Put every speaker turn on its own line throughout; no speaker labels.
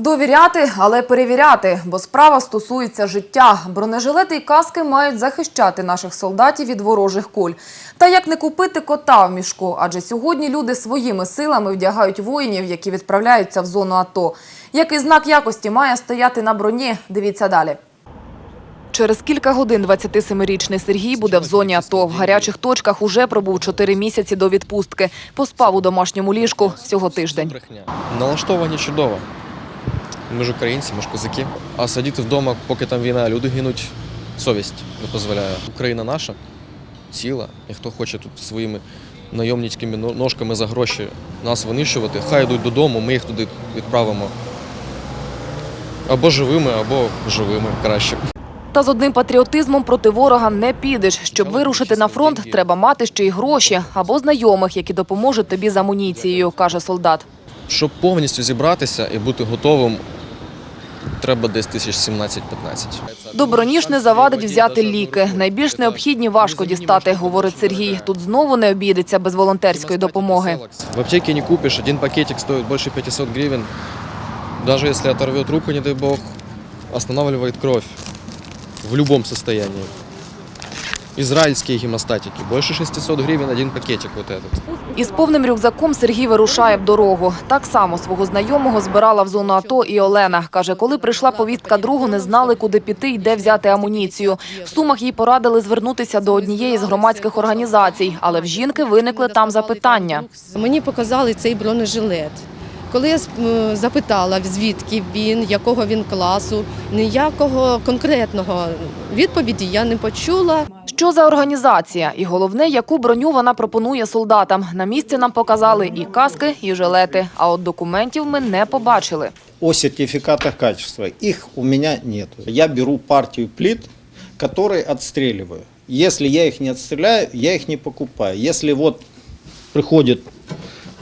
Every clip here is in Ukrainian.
Довіряти, але перевіряти, бо справа стосується життя. Бронежилети і каски мають захищати наших солдатів від ворожих куль. Та як не купити кота в мішку? Адже сьогодні люди своїми силами вдягають воїнів, які відправляються в зону АТО. Який знак якості має стояти на броні? Дивіться далі. Через кілька годин 27-річний Сергій буде в зоні АТО. В гарячих точках уже пробув 4 місяці до відпустки. Поспав у домашньому ліжку всього тиждень.
Налаштовані чудово. Ми ж українці, ми ж козаки. А сидіти вдома, поки там війна, люди гинуть, совість не дозволяє. Україна наша ціла, і хто хоче тут своїми найомницькими ножками за гроші нас винищувати, хай йдуть додому, ми їх туди відправимо. Або живими, або живими краще.
Та з одним патріотизмом проти ворога не підеш. Щоб вирушити на фронт, треба мати ще й гроші або знайомих, які допоможуть тобі з амуніцією, каже солдат.
Щоб повністю зібратися і бути готовим, треба десь тисяч 17-15.
Доброніж не завадить взяти ліки. Найбільш необхідні важко дістати, говорить Сергій. Тут знову не обійдеться без волонтерської допомоги.
В аптеці не купиш, один пакетик стоїть більше 500 гривень. Навіть якщо оторвет руку, не дай бог, останавливает кров в будь-якому состоянии. Израильские гемостатики. Больше 600 гривен один пакетик вот этот.
Із повним рюкзаком Сергій вирушає в дорогу. Так само свого знайомого збирала в зону АТО і Олена. Каже, коли прийшла повістка другу, не знали, куди піти і де взяти амуніцію. В Сумах їй порадили звернутися до однієї з громадських організацій, але в жінки виникли там запитання.
Мені показали цей бронежилет. Коли я запитала, звідки він, якого він класу, ніякого конкретного відповіді я не почула.
Що за організація? І головне, яку броню вона пропонує солдатам. На місці нам показали і каски, і жилети. А от документів ми не побачили.
о сертификатах качества. Их у меня нет. Я беру партию плит, которые отстреливаю. Если я их не отстреляю, я их не покупаю. Если вот приходит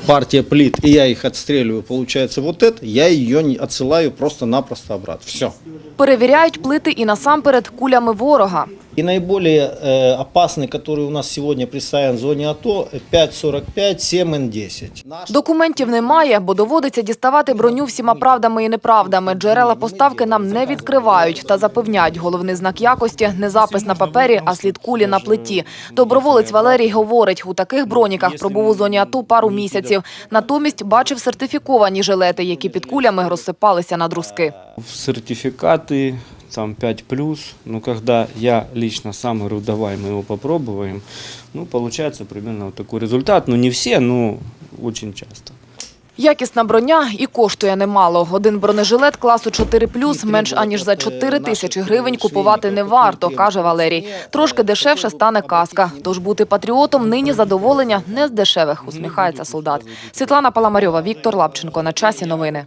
партия плит, и я их отстреливаю, получается вот это, я ее не отсылаю просто-напросто обратно. Все.
Перевіряють плити і насамперед кулями ворога.
И наиболее э, опасный, который у нас сегодня представлен в зоне АТО, 5.45, 7Н10. Наш-
Документів немає, бо доводиться діставати броню всіма правдами і неправдами. Джерела поставки нам не відкривають та запевняють, головний знак якості – не запис на папері, а слід кулі на плиті. Доброволець Валерій говорить, у таких броніках пробув у зоні АТО пару місяців. Натомість бачив сертифіковані жилети, які під кулями розсипалися на друзки.
в сертификаты, там 5 плюс, но когда я лично сам говорю, давай мы его попробуем, ну, получается примерно вот такой результат. Ну, не все, но очень часто.
Якісна броня і коштує немало. Один бронежилет класу 4+, менш аніж за 4 тисячі гривень купувати не варто, каже Валерій. Трошки дешевше стане каска. Тож бути патріотом нині задоволення не з дешевих, усміхається солдат. Світлана Паламарьова, Віктор Лапченко. На часі новини.